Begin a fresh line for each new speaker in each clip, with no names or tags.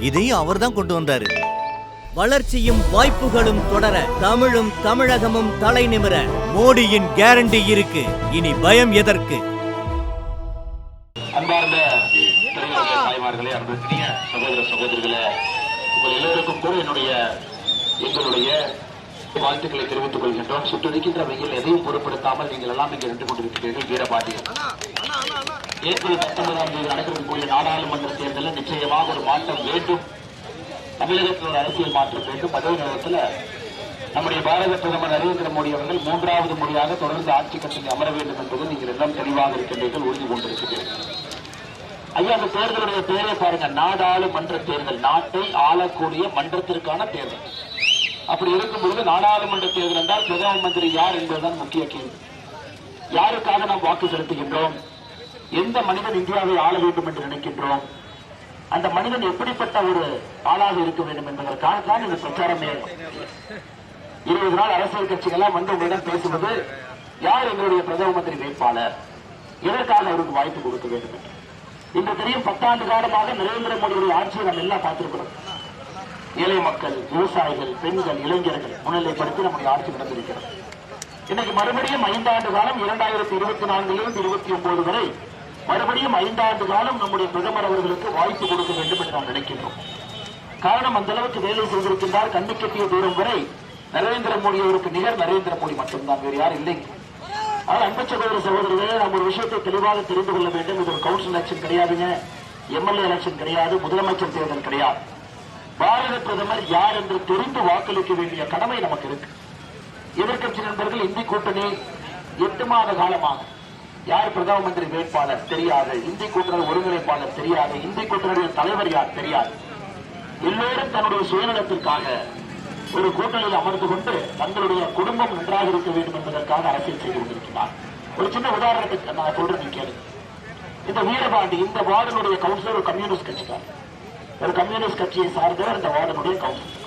இதையும் அவர் தான் கொண்டு வந்தாரு.
வளர்ச்சியும் வாய்ப்புகளும் தொடர தமிழும் தமிழகமும் தலை நிமிர மோடியின் கேரண்டி இருக்கு. இனி பயம் எதற்கு?
அன்பார்ந்த தாய்மார்களே அன்பிற்கினிய சகோதர சகோதரிகளே உங்கள் எல்லோருக்கும் கூட என்னுடைய எங்களுடைய வாழ்த்துக்களை தெரிவித்துக் கொள்கின்றோம். சுட்டடிக்கின்ற வெயில் எதையும் பொருட்படுத்தாமல் நீங்கள் எல்லாம் இங்கே நின்று கொண்டிருக்கிறீர்கள். வீரபாண்டியர் ஏப்ரல் பத்தொன்பதாம் தேதி நடக்கக்கூடிய நாடாளுமன்ற தேர்தலில் நிச்சயமாக ஒரு மாற்றம் வேண்டும். தமிழகத்தில் ஒரு அரசியல் மாற்றம் வேண்டும். அதே நேரத்தில் நம்முடைய பாரத பிரதமர் நரேந்திர மோடி அவர்கள் மூன்றாவது முறையாக தொடர்ந்து ஆட்சி கட்டில் அமர வேண்டும் என்பது நீங்கள் எல்லாம் தெளிவாக இருக்கின்றீர்கள் உறுதி கொண்டிருக்கிறீர்கள். ஐயா அந்த தேர்தலுடைய பேரை பாருங்க. நாடாளுமன்ற தேர்தல் நாட்டை ஆளக்கூடிய மன்றத்திற்கான தேர்தல். அப்படி இருக்கும் பொழுது நாடாளுமன்ற தேர்தல் என்றால் பிரதம மந்திரி யார் என்பதுதான் முக்கிய கேள்வி. யாருக்காக நாம் வாக்கு செலுத்துகின்றோம்? எந்த மனிதன் இந்தியாவை ஆள வேண்டும் என்று நினைக்கின்றோம்? அந்த மனிதன் எப்படிப்பட்ட ஒரு ஆளாக இருக்க வேண்டும் என்பதற்காக தான் இந்த பிரச்சாரமே இருபது நாள் அரசியல் கட்சிகள்லாம் வந்து உங்களிடம் பேசுவது யார் எங்களுடைய பிரதம மந்திரி வேட்பாளர்? எதற்காக அவருக்கு வாய்ப்பு கொடுக்க வேண்டும் என்று. இன்று தெரியும் பத்தாண்டு காலமாக நரேந்திர மோடியுடைய ஆட்சியை நம்ம எல்லாம் பார்த்திருக்கிறோம். ஏழை மக்கள் விவசாயிகள் பெண்கள் இளைஞர்கள் முன்னிலைப்படுத்தி நம்முடைய ஆட்சி நடந்திருக்கிறது. இன்னைக்கு மறுபடியும் ஐந்தாண்டு காலம் இரண்டாயிரத்தி இருபத்தி நான்கிலிருந்து இருபத்தி ஒன்பது வரை மறுபடியும் ஐந்தாண்டு காலம் நம்முடைய பிரதமர் அவர்களுக்கு வாய்ப்பு கொடுக்க வேண்டும் என்று நாம் நினைக்கின்றோம். காரணம் அந்த அளவுக்கு வேலை செய்திருக்கின்றார் கண்ணு கட்டிய தூரம் வரை நரேந்திர மோடி அவருக்கு நிகர் நரேந்திர மோடி மட்டும்தான் வேறு யாரும் இல்லை. ஆனால் அன்பு சகோதர சகோதரர்களே நாம் ஒரு விஷயத்தை தெளிவாக தெரிந்து கொள்ள வேண்டும். இது ஒரு கவுன்சில் எலெக்ஷன் கிடையாதுங்க எம்எல்ஏ எலெக்ஷன் கிடையாது முதலமைச்சர் தேர்தல் கிடையாது. பாரத பிரதமர் யார் என்று தெரிந்து வாக்களிக்க வேண்டிய கடமை நமக்கு இருக்கு. எதிர்கட்சி நண்பர்கள் இந்தி கூட்டணி எட்டு மாத காலமாக. யார் பிரதம மந்திரி வேட்பாளர்? தெரியாது. இந்தி கூட்டணி ஒருங்கிணைப்பாளர்? தெரியாது. இந்தி கூட்டணியுடைய தலைவர் யார்? தெரியாது. எல்லோரும் தன்னுடைய சுயநலத்திற்காக ஒரு கூட்டணியில் அமர்ந்து கொண்டு தங்களுடைய குடும்பம் நன்றாக இருக்க வேண்டும் என்பதற்காக அரசியல் செய்து கொண்டிருக்கிறார். ஒரு சின்ன உதாரணத்துக்கு நான் சொல்றேன் கேளுங்க இந்த வீரபாண்டி இந்த வார்டனுடைய கவுன்சிலர் கம்யூனிஸ்ட் கட்சிக்காரர். ஒரு கம்யூனிஸ்ட் கட்சியை சார்ந்தவர் இந்த வார்டனுடைய கவுன்சிலர்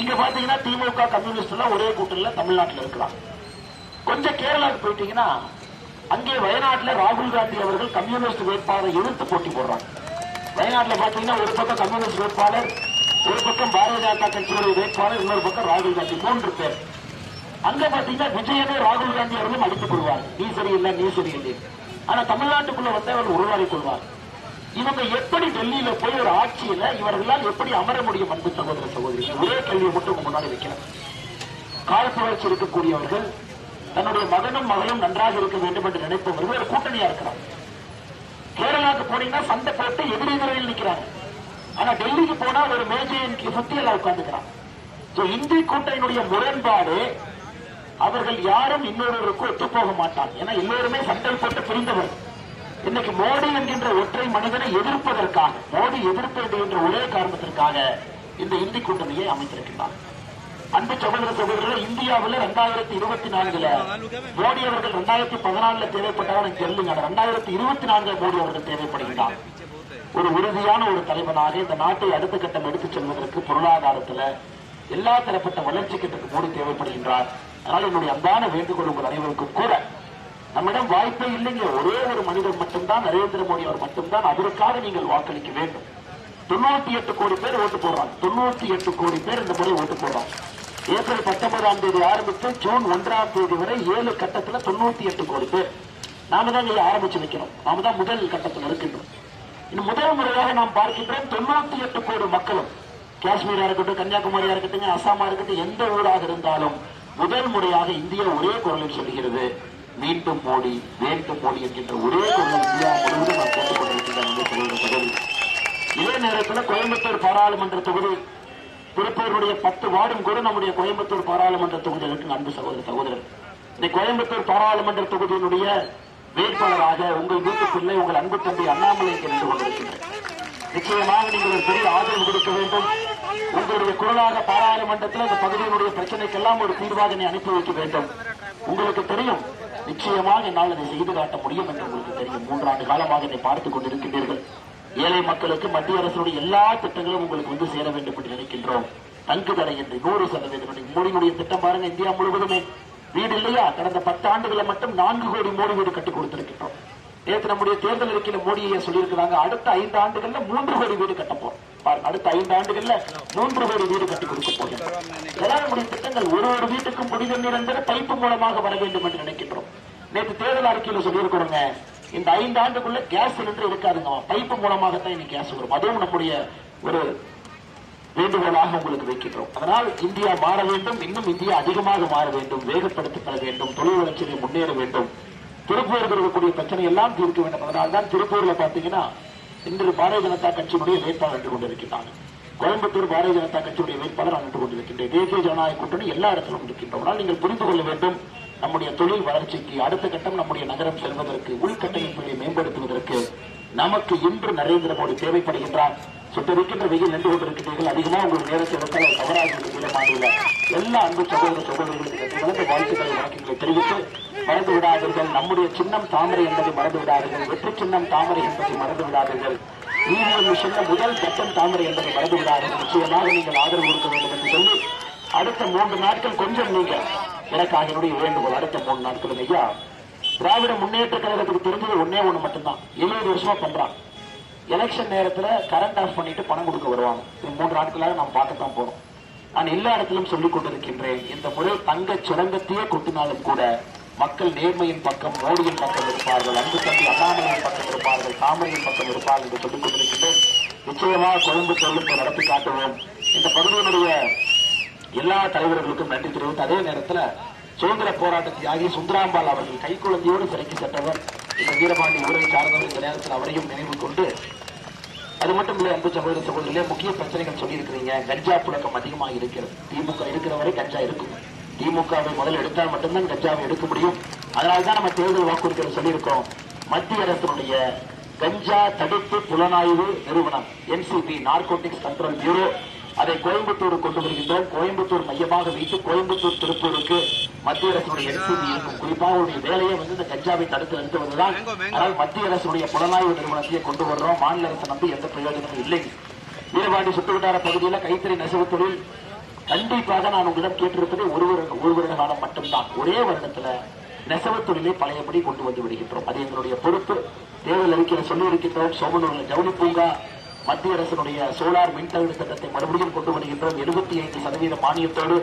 இங்க பாத்தீங்கன்னா திமுக கம்யூனிஸ்ட் எல்லாம் ஒரே கூட்டணியில தமிழ்நாட்டில் இருக்கலாம். கொஞ்சம் கேரளாவுக்கு போயிட்டீங்கன்னா அங்கே வயநாட்டுல ராகுல் காந்தி அவர்கள் கம்யூனிஸ்ட் வேட்பாளரை எதிர்த்து போட்டி போடுறாங்க. வயநாட்டுல பாத்தீங்கன்னா ஒரு பக்கம் கம்யூனிஸ்ட் வேட்பாளர் ஒரு பக்கம் பாரதிய ஜனதா கட்சியுடைய வேட்பாளர் இன்னொரு பக்கம் ராகுல் காந்தி மூன்று பேர். அங்க பாத்தீங்கன்னா விஜயனே ராகுல் காந்தி அவர்களும் அடித்துக் கொள்வார். நீ சரியில்லை நீ சரியில்லை. ஆனா தமிழ்நாட்டுக்குள்ள வந்து அவர் உருவாடிக் கொள்வார். இவங்க எப்படி டெல்லியில போய் ஒரு ஆட்சியில இவர்களால் எப்படி அமர முடியும் அன்பு சகோதர சகோதரி ஒரே கேள்வியை மட்டும் உங்க முன்னாடி வைக்கிறேன். கால் இருக்கக்கூடியவர்கள் தன்னுடைய மகனும் மகளும் நன்றாக இருக்க வேண்டும் என்று நினைப்பவர்கள் ஒரு கூட்டணியா இருக்கிறார் கேரளாவுக்கு போனீங்கன்னா சண்டை போட்டு எதிர் எதிரில் நிற்கிறாங்க ஆனா டெல்லிக்கு போனா ஒரு மேஜையின் சுத்தியெல்லாம் உட்கார்ந்துக்கிறான் So, இந்திய கூட்டணியினுடைய முரண்பாடு அவர்கள் யாரும் இன்னொருவருக்கு ஒத்து போக ஏன்னா எல்லோருமே சண்டை போட்டு பிரிந்தவர்கள். இன்னைக்கு மோடி என்கின்ற ஒற்றை மனிதனை எதிர்ப்பதற்காக மோடி எதிர்ப்பது என்ற ஒரே காரணத்திற்காக இந்த இந்தி கூட்டணியை அமைத்திருக்கிறார் அன்பு சகோதர சகோதரர்கள் இந்தியாவில் ரெண்டாயிரத்தி இருபத்தி நான்குல மோடி அவர்கள் ரெண்டாயிரத்தி பதினாலுல தேவைப்பட்டவர் எனக்கு தெரியல ரெண்டாயிரத்தி இருபத்தி நான்குல மோடி அவர்கள் தேவைப்படுகிறார் ஒரு உறுதியான ஒரு தலைவனாக இந்த நாட்டை அடுத்த கட்டம் எடுத்துச் செல்வதற்கு பொருளாதாரத்துல எல்லா தரப்பட்ட வளர்ச்சி கட்டத்துக்கு மோடி தேவைப்படுகின்றார். அதனால் என்னுடைய அன்பான வேண்டுகோள் உங்கள் அனைவருக்கும் கூட நம்மிடம் வாய்ப்பே இல்லைங்க. ஒரே ஒரு மனிதர் மட்டும்தான் நரேந்திர மோடி அவர் மட்டும்தான் அவருக்காக நீங்கள் வாக்களிக்க வேண்டும். தொண்ணூத்தி எட்டு கோடி பேர் ஓட்டு போடுறாங்க. தொண்ணூத்தி எட்டு கோடி பேர் இந்த முறை ஓட்டு போடுறாங்க. ஏப்ரல் பத்தொன்பதாம் தேதி ஆரம்பித்து ஜூன் ஒன்றாம் தேதி வரை ஏழு கட்டத்துல தொண்ணூத்தி எட்டு கோடி பேர். நாம தான் இதை ஆரம்பிச்சு வைக்கிறோம் நாம தான் முதல் கட்டத்தில் இருக்கின்றோம். இன்னும் முதல் முறையாக நாம் பார்க்கின்றோம் தொண்ணூத்தி எட்டு கோடி மக்களும். காஷ்மீரா இருக்கட்டும் கன்னியாகுமரியா இருக்கட்டும் அசாமா இருக்கட்டும் எந்த ஊராக இருந்தாலும் முதல் முறையாக இந்தியா ஒரே குரலில் சொல்கிறது மீண்டும் மோடி வேண்டும் மோடி என்கின்ற ஒரே குரல் இந்தியா முழுவதும் நாம் கேட்டுக் கொண்டிருக்கின்றோம் இதே நேரத்தில் கோயம்புத்தூர் பாராளுமன்ற தொகுதி திருப்பூருடைய பத்து வார்டும் கூட நம்முடைய கோயம்புத்தூர் பாராளுமன்ற தொகுதிகளுக்கு அன்பு சகோதர சகோதரர். இந்த கோயம்புத்தூர் பாராளுமன்ற தொகுதியினுடைய வேட்பாளராக உங்கள் வீட்டு பிள்ளை உங்கள் அன்பு தம்பி அண்ணாமலை நின்று கொண்டிருக்கின்றனர் நிச்சயமாக நீங்கள் ஒரு பெரிய ஆதரவு கொடுக்க வேண்டும். உங்களுடைய குரலாக பாராளுமன்றத்தில் இந்த பகுதியினுடைய பிரச்சனைக்கெல்லாம் ஒரு தீர்வாக அனுப்பி வைக்க வேண்டும். உங்களுக்கு தெரியும் நிச்சயமாக என்னால் அதை செய்து காட்ட முடியும் என்று உங்களுக்கு தெரியும். மூன்றாண்டு காலமாக இதை பார்த்துக் கொண்டிருக்கின்றீர்கள். ஏழை மக்களுக்கு மத்திய அரசுடைய எல்லா திட்டங்களும் உங்களுக்கு வந்து சேர வேண்டும் என்று நினைக்கின்றோம். தங்கு என்று நூறு சதவீதம். மோடியுடைய திட்டம் பாருங்க இந்தியா முழுவதுமே. வீடு இல்லையா? கடந்த பத்து ஆண்டுகளை மட்டும் நான்கு கோடி மோடி வீடு கட்டி கொடுத்திருக்கின்றோம். நேற்று நம்முடைய தேர்தல் அறிக்கையில மோடியை சொல்லியிருக்கிறாங்க. அடுத்த ஐந்து ஆண்டுகள்ல மூன்று கோடி வீடு கட்ட போறோம். பாருங்க அடுத்த ஐந்து ஆண்டுகள்ல மூன்று கோடி வீடு கட்டி கொடுக்க போகிறோம் இதெல்லாம் திட்டங்கள் ஒரு ஒரு வீட்டுக்கும் புனித நிரந்தர பைப்பு மூலமாக வர வேண்டும் என்று நினைக்கின்றோம். நேற்று தேர்தல் அறிக்கையில சொல்லியிருக்கிறோங்க. இந்த ஐந்து ஆண்டுக்குள்ள கேஸ் சிலிண்டர் இருக்காதுங்க. பைப்பு மூலமாகத்தான் இன்னைக்கு கேஸ் வரும். அதுவும் நம்முடைய ஒரு வேண்டுகோளாக உங்களுக்கு வைக்கின்றோம். அதனால் இந்தியா மாற வேண்டும். இன்னும் இந்தியா அதிகமாக மாற வேண்டும். வேகப்படுத்தப்பட வேண்டும். தொழில் வளர்ச்சியை முன்னேற வேண்டும். திருப்பூருக்கு இருக்கக்கூடிய பிரச்சனை எல்லாம் தீர்க்க வேண்டும். அதனால் தான் திருப்பூர்ல பாத்தீங்கன்னா இன்று பாரதிய ஜனதா கட்சியினுடைய வேட்பாளர் நின்று கொண்டிருக்கிறாங்க கோயம்புத்தூர் பாரதிய ஜனதா கட்சியுடைய வேட்பாளர் நின்று கொண்டிருக்கின்றேன். தேசிய ஜனநாயக கூட்டணி எல்லா இடத்திலும் இருக்கின்றோம் நீங்கள் புரிந்து கொள்ள வேண்டும் நம்முடைய தொழில் வளர்ச்சிக்கு அடுத்த கட்டம் நம்முடைய நகரம் செல்வதற்கு உள்கட்டமைப்புகளை மேம்படுத்துவதற்கு நமக்கு இன்று நரேந்திர மோடி தேவைப்படுகின்றார். சுட்டரிக்கின்ற வெயில் நின்று கொண்டிருக்கிறீர்கள் அதிகமா உங்கள் நேரத்தை எடுத்தால் தவறாக இருக்கிற மாநில எல்லா அன்பு சகோதர சகோதரிகளுக்கு வாழ்த்துக்களை வணக்கங்களை தெரிவித்து மறந்து விடாதீர்கள் நம்முடைய சின்னம் தாமரை என்பதை மறந்து விடாதீர்கள் வெற்றி சின்னம் தாமரை என்பதை மறந்து விடாதீர்கள் இவிஎம் மிஷன்ல முதல் பட்டம் தாமரை என்பதை மறந்து விடாதீர்கள் நிச்சயமாக நீங்கள் ஆதரவு கொடுக்க வேண்டும் என்று சொல்லி அடுத்த மூன்று நாட்கள் கொஞ்சம் நீங்க எனக்காக என்னுடைய வேண்டுகோள். அடுத்த மூணு நாட்கள் ஐயா திராவிட முன்னேற்ற கழகத்துக்கு தெரிஞ்சது ஒன்னே ஒண்ணு மட்டும்தான். எழுபது வருஷமா பண்றான். எலெக்ஷன் நேரத்துல கரண்ட் ஆஃப் பண்ணிட்டு பணம் கொடுக்க வருவாங்க. இது மூன்று நாட்களாக நாம் பார்க்கத்தான் போறோம். நான் எல்லா இடத்திலும் சொல்லிக் கொண்டிருக்கின்றேன். இந்த முறை தங்க சுரங்கத்தையே கொட்டினாலும் கூட மக்கள் நேர்மையின் பக்கம் மோடியின் பக்கம் இருப்பார்கள் அன்பு தம்பி அண்ணாமலையின் பக்கம் இருப்பார்கள் தாமரையின் பக்கம் இருப்பார்கள் என்று சொல்லிக் கொண்டிருக்கின்றோம் நிச்சயமாக கோயம்புத்தூரில் நடத்தி காட்டுவோம். இந்த பகுதியினுடைய எல்லா தலைவர்களுக்கும் நன்றி தெரிவித்து அதே நேரத்தில் சுதந்திர போராட்ட தியாகி சுந்தராம்பாள் அவர்கள் கைக்குழந்தையோடு சிறைக்கு சென்றவர் இந்த வீரபாண்டி ஊரை சார்ந்தவர் இந்த நேரத்தில் அவரையும் நினைவு கொண்டு அது மட்டும் இல்லை அன்பு சகோதர சகோதரிகளே முக்கிய பிரச்சனைகள் சொல்லியிருக்கிறீங்க. கஞ்சா புழக்கம் அதிகமாக இருக்கிறது. திமுக இருக்கிற வரை கஞ்சா இருக்கும். திமுகவை முதல்ல எடுத்தால் மட்டும்தான் கஞ்சாவை எடுக்க முடியும். அதனால தான் நம்ம தேர்தல் வாக்குறுதிகள் சொல்லியிருக்கோம். மத்திய அரசினுடைய கஞ்சா தடுப்பு புலனாய்வு நிறுவனம் என்சிபி நார்கோட்டிக்ஸ் கண்ட்ரோல் பியூரோ அதை கோயம்புத்தூர் கொண்டு வருகின்றோம். கோயம்புத்தூர் மையமாக வைத்து கோயம்புத்தூர் திருப்பூருக்கு மத்திய அரசுடைய என்சிபி இருக்கும். குறிப்பாக அவருடைய வேலையை வந்து இந்த கஞ்சாவை தடுத்து நிறுத்துவதுதான். ஆனால் மத்திய அரசுடைய புலனாய்வு நிறுவனத்தையே கொண்டு வர்றோம். மாநில அரசு நம்பி எந்த பிரயோஜனமும் இல்லை. வீரபாண்டி சுற்றுவட்டார பகுதியில் கைத்தறி நெசவு தொழில் கண்டிப்பாக நான் உங்களிடம் கேட்டிருப்பது ஒரு வருடம் ஒரு வருட காலம் மட்டும்தான். ஒரே வருடத்துல நெசவு தொழிலை பழையபடி கொண்டு வந்து விடுகின்றோம். அது எங்களுடைய பொறுப்பு. தேர்தல் அறிக்கையில் சொல்லி இருக்கின்றோம் சோமனூர்ல ஜவுளி பூங்கா மத்திய அரசினுடைய சோலார் மின்தகடு திட்டத்தை மறுபடியும் கொண்டு வருகின்றோம். எழுபத்தி ஐந்து சதவீத மானியத்தோடு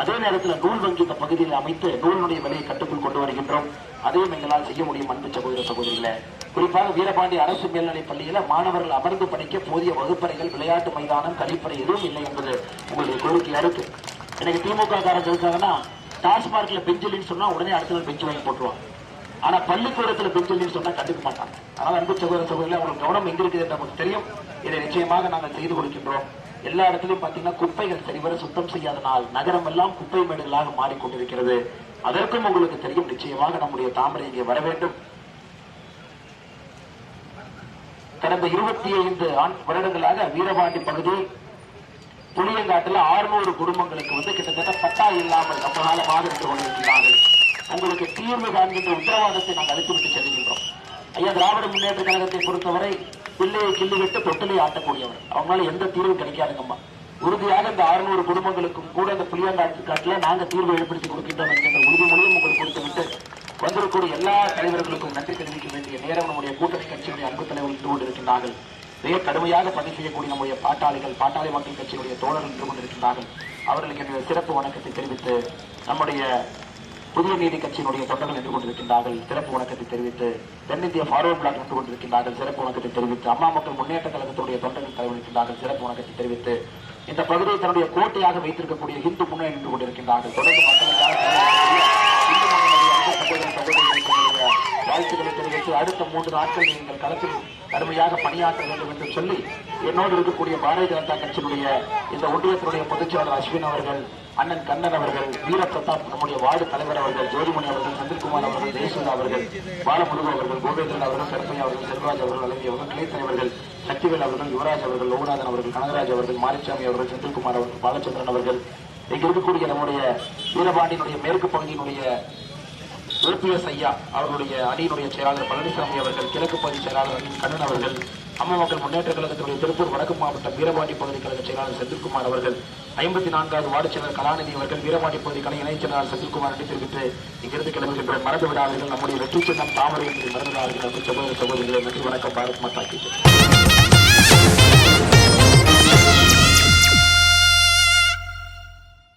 அதே நேரத்தில் நூல் வங்கி இந்த பகுதியில் அமைத்து நூலினுடைய விலையை கட்டுக்குள் கொண்டு வருகின்றோம். அதையும் எங்களால் செய்ய முடியும் அன்பு சகோதர சகோதரிகளே. குறிப்பாக வீரபாண்டி அரசு மேல்நிலைப் பள்ளியில மாணவர்கள் அமர்ந்து படிக்க போதிய வகுப்பறைகள் விளையாட்டு மைதானம் கழிப்பறை எதுவும் இல்லை என்பது உங்களுடைய கோரிக்கையா இருக்கு. எனக்கு திமுக காரங்க இருக்காங்கன்னா டாஸ்மார்க்ல பெஞ்ச் இல்லைன்னு சொன்னா உடனே அடுத்த நாள் பெஞ்சு வாங்கி போட்டுருவாங்க. ஆனா பள்ளிக்கூடத்துல பெஞ்ச் இல்லைன்னு சொன்னா கண்டுக்க மாட்டாங்க. அதனால அன்பு சகோதர சகோதரிகளை உங்களுக்கு கவனம் எங்க இருக்குது என்று நமக்கு தெரியும். இதை நிச்சயமாக நாங்கள் செய்து கொடுக்கின்றோம். எல்லா இடத்துலயும் பாத்தீங்கன்னா குப்பைகள் சரிவர சுத்தம் செய்யாதனால் நகரம் எல்லாம் குப்பை மேடுகளாக மாறிக்கொண்டிருக்கிறது. அதற்கும் உங்களுக்கு தெரியும் நிச்சயமாக நம்முடைய தாமரை இங்கே வர வேண்டும். கடந்த இருபத்தி ஐந்து வருடங்களாக வீரபாண்டி பகுதி புளியங்காட்டுல 600 குடும்பங்களுக்கு வந்து கிட்டத்தட்ட பட்டா இல்லாமல் ரொம்ப காலமாக இருந்து கொண்டிருக்கிறார்கள். உங்களுக்கு தீர்வு காண்கின்ற உத்தரவாதத்தை நாங்கள் அளித்துவிட்டு செல்கின்றோம். ஐயா திராவிட முன்னேற்ற கழகத்தை பொறுத்தவரை பிள்ளையை கிள்ளி விட்டு தொட்டிலை ஆட்டக்கூடியவர். அவங்களால எந்த தீர்வும் கிடைக்காதுங்கம்மா. உறுதியாக இந்த 600 குடும்பங்களுக்கும் கூட இந்த புளியங்காட்டு காட்டுல நாங்க தீர்வு ஏற்படுத்தி கொடுக்கின்றோம் என்கின்ற உறுதிமொழியும் உங்களுக்கு கொடுத்து விட்டு வந்திருக்கூடிய எல்லா தலைவர்களுக்கும் நன்றி தெரிவிக்க வேண்டிய நேரம் நம்முடைய கூட்டணி கட்சியுடைய அன்பு தலைவர்கள் இருந்து கொண்டிருக்கின்றார்கள். மிக கடுமையாக பதிவு செய்யக்கூடிய நம்முடைய பாட்டாளிகள் பாட்டாளி மக்கள் கட்சியினுடைய தோழர்கள் நின்று கொண்டிருக்கின்றார்கள். அவர்களுக்கு என்னுடைய சிறப்பு வணக்கத்தை தெரிவித்து நம்முடைய புதிய நீதி கட்சியினுடைய தொண்டர்கள் நின்று கொண்டிருக்கின்றார்கள். சிறப்பு வணக்கத்தை தெரிவித்து தென்னிந்திய ஃபார்வர்ட் பிளாக் நின்று கொண்டிருக்கின்றார்கள். சிறப்பு வணக்கத்தை தெரிவித்து அம்மா மக்கள் முன்னேற்ற கழகத்துடைய தொண்டர்கள் தலைவருக்கின்றார்கள் சிறப்பு வணக்கத்தை தெரிவித்து இந்த பகுதியை தன்னுடைய கோட்டையாக வைத்திருக்கக்கூடிய இந்து முன்னணி நின்று கொண்டிருக்கின்றார்கள். தொடர்ந்து மக்களுக்காக வாழ்த்துக்களை தெரிவித்து அடுத்த மூன்று நாட்கள் நீங்கள் களத்தில் கடுமையாக பணியாற்ற வேண்டும் என்று சொல்லி என்னோடு இருக்கக்கூடிய பாரதிய ஜனதா கட்சியினுடைய இந்த ஒன்றியத்தினுடைய பொதுச் செயலாளர் அஸ்வின் அவர்கள் அண்ணன் கண்ணன் அவர்கள் வீரபிரதாப் நம்முடைய வார்டு தலைவர் அவர்கள் ஜோதிமணி அவர்கள் செந்தில்குமார் அவர்கள் ஜெயசூர்யா அவர்கள் பாலமுருகு அவர்கள் கோவேந்திரன் அவர்கள் கருப்பையா அவர்கள் செல்வராஜ் அவர்கள் அழகி அவர்கள் தலைவர்கள் சக்திவேல் அவர்கள் யுவராஜ் அவர்கள் லோகநாதன் அவர்கள் கனகராஜ் அவர்கள் மாரிசாமி அவர்கள் செந்தில்குமார் அவர்கள் பாலச்சந்திரன் அவர்கள் இங்கு இருக்கக்கூடிய நம்முடைய வீரபாண்டியினுடைய மேற்கு பகுதியினுடைய ஓபிஎஸ் ஐயா அவருடைய அணியினுடைய செயலாளர் பழனிசாமி அவர்கள் கிழக்கு பகுதி செயலாளர் கண்ணன் அவர்கள் அம்மா மக்கள் முன்னேற்ற கழகத்தினுடைய திருப்பூர் வடக்கு மாவட்டம் வீரபாண்டி பகுதி கழக செயலாளர் செந்தில்குமார் அவர்கள் ஐம்பத்தி நான்காவது வார்டு செயலர் கலாநிதி அவர்கள் வீரபாண்டி பகுதி கலை இணைச் செயலாளர் செந்தில்குமார் என்று தெரிவித்து இங்கிருந்து கிளம்புகின்ற மறந்து விடாதீர்கள். நம்முடைய வெற்றி சின்னம் தாமரை என்று மறந்து விடாதீர்கள். சகோதர சகோதரிகளை நன்றி வணக்கம். பாரத் மாதா